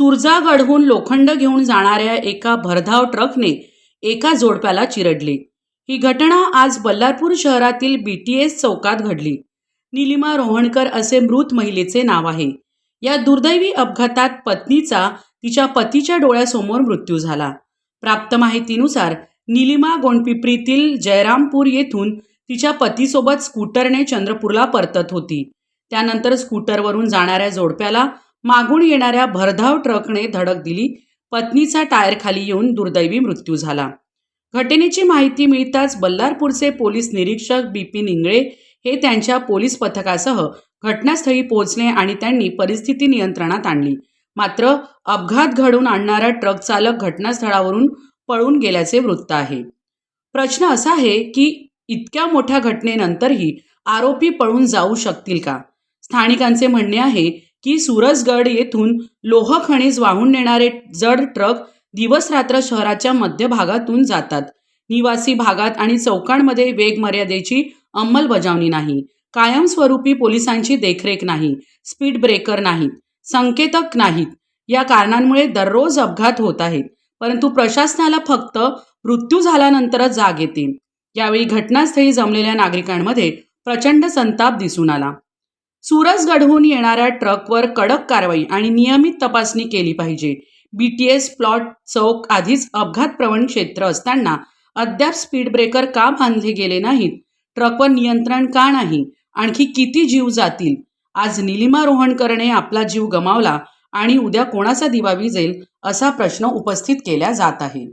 सुरजागडहून लोखंड घेऊन जाणाऱ्या एका भरधाव ट्रकने एका जोडप्याला चिरडले. ही घटना आज बल्लारपूर शहरातील बी टी एस चौकात घडली. निलिमा रोहणकर असे मृत महिलेचे नाव आहे. या दुर्दैवी अपघातात पत्नीचा तिच्या पतीच्या डोळ्यासमोर मृत्यू झाला. प्राप्त माहितीनुसार निलिमा गोंडपिपरीतील जयरामपूर येथून तिच्या पतीसोबत स्कूटरने चंद्रपूरला परतत होती. त्यानंतर स्कूटरवरून जाणाऱ्या जोडप्याला मागून येणाऱ्या भरधाव ट्रकने धडक दिली. पत्नीचा टायर खाली येऊन दुर्दैवी मृत्यू झाला. घटनेची माहिती मिळताच बल्लारपूरचे पोलीस निरीक्षक बिपिन इंगळे हे त्यांच्या पोलीस पथकासह घटनास्थळी पोहोचले आणि त्यांनी परिस्थिती नियंत्रणात आणली. मात्र अपघात घडून आणणारा ट्रक चालक घटनास्थळावरून पळून गेल्याचे वृत्त आहे. प्रश्न असा आहे की इतक्या मोठ्या घटनेनंतरही आरोपी पळून जाऊ शकतील का? स्थानिकांचे म्हणणे आहे की सुरजगड येथून लोह खनिज वाहून नेणारे जड ट्रक दिवस रात्र शहराच्या मध्यभागातून जातात. निवासी भागात आणि चौकांमध्ये वेग मर्यादेची अंमलबजावणी नाही. कायमस्वरूपी पोलिसांची देखरेख नाही. स्पीड ब्रेकर नाहीत. संकेतक नाहीत. या कारणांमुळे दररोज अपघात होत आहेत. परंतु प्रशासनाला फक्त मृत्यू झाल्यानंतरच जाग येते. यावेळी घटनास्थळी जमलेल्या नागरिकांमध्ये प्रचंड संताप दिसून आला. सुरसगडहून येणाऱ्या ट्रकवर कडक कारवाई आणि नियमित तपासणी केली पाहिजे. बी टी एस प्लॉट चौक आधीच अपघातप्रवण क्षेत्र असताना अद्याप स्पीड ब्रेकर का बांधले गेले नाहीत? ट्रकवर नियंत्रण का नाही? आणखी किती जीव जातील? आज निलिमा रोहणकरने आपला जीव गमावला आणि उद्या कोणाचा दिवा विजेल असा प्रश्न उपस्थित केला जात आहे.